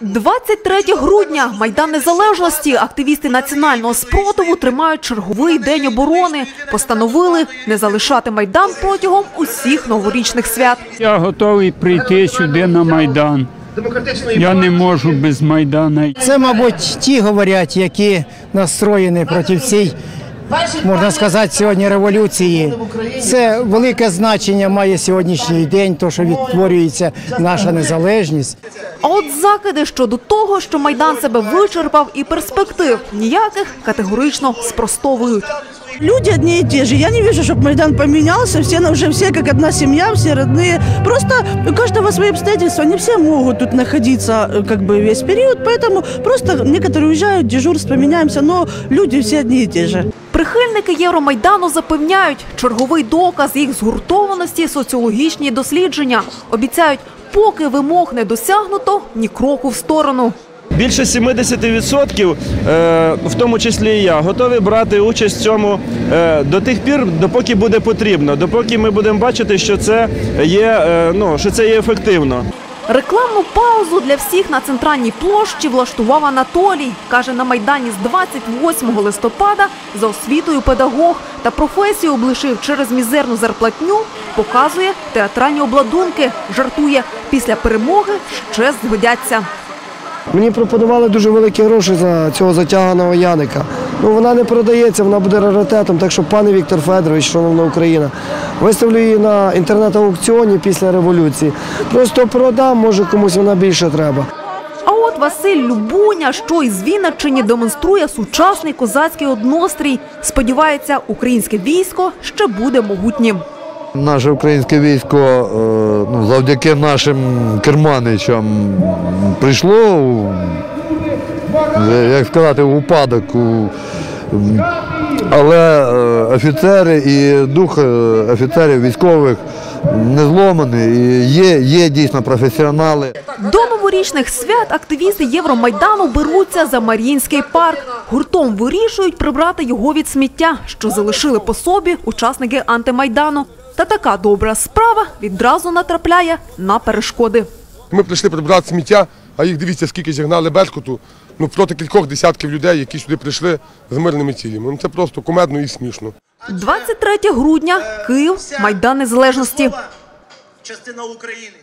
23 грудня Майдан Незалежності. Активісти національного спротиву тримають черговий день оборони. Постановили не залишати майдан протягом усіх новорічних свят. Я готовий прийти сюди на Майдан. Я не можу без Майдана. Це, мабуть, ті говорять, які настроєні проти цієї, можна сказати, сьогодні революції. Це велике значення має сьогоднішній день, то що відтворюється наша незалежність. А от закиди щодо того, що майдан себе вичерпав і перспектив ніяких категорично спростовують. Люди одни и те же. Я не вижу, чтобы Майдан поменялся. Все на- уже все как одна семья, все родные. Просто у каждого свои обстоятельства. Не все могут тут находиться э, как бы весь период. Поэтому просто некоторые уезжают, дежурство меняемся, но люди все одни и те же. Прихильники Євромайдану запевняють, черговий доказ їх згуртованості соціологічні дослідження. Обіцяють, поки вимог не досягнуто, ні кроку в сторону. Більше 70%, е, в тому числі і я, готові брати участь в цьому е, до тих пір, допоки буде потрібно, допоки ми будемо бачити, що це є, е, ну, що це є ефективно. Рекламну паузу для всіх на центральній площі влаштував Анатолій. Каже, на Майдані з 28 листопада за освітою педагог та професію облишив через мізерну зарплатню, показує театральні обладунки, жартує. Після перемоги ще згодяться. Мені пропонували дуже великі гроші за цього затяганого Яника. Ну вона не продається, вона буде раритетом. Так що, пане Віктор Федорович, шановна Україна, виставлю її на інтернет-аукціоні після революції. Просто продам, може комусь вона більше треба. А от Василь Любуня, що із Вінниччині демонструє сучасний козацький однострій. Сподівається, українське військо ще буде могутнім. Наше українське військо е, ну, завдяки нашим керманичам прийшло, як сказати, в упадок. у, Але е, офіцери і дух е, офіцерів військових не зломаний. І є, є дійсно професіонали. До новорічних свят активісти Євромайдану беруться за Маріїнський парк. Гуртом вирішують прибрати його від сміття, що залишили по собі учасники антимайдану. Та така добра справа відразу натрапляє на перешкоди. Ми прийшли прибрати сміття, а їх дивіться, скільки зігнали Беркуту. Ну проти кількох десятків людей, які сюди прийшли з мирними цілями. Ну це просто кумедно і смішно. 23 грудня, Київ, Майдан Незалежності. частина України.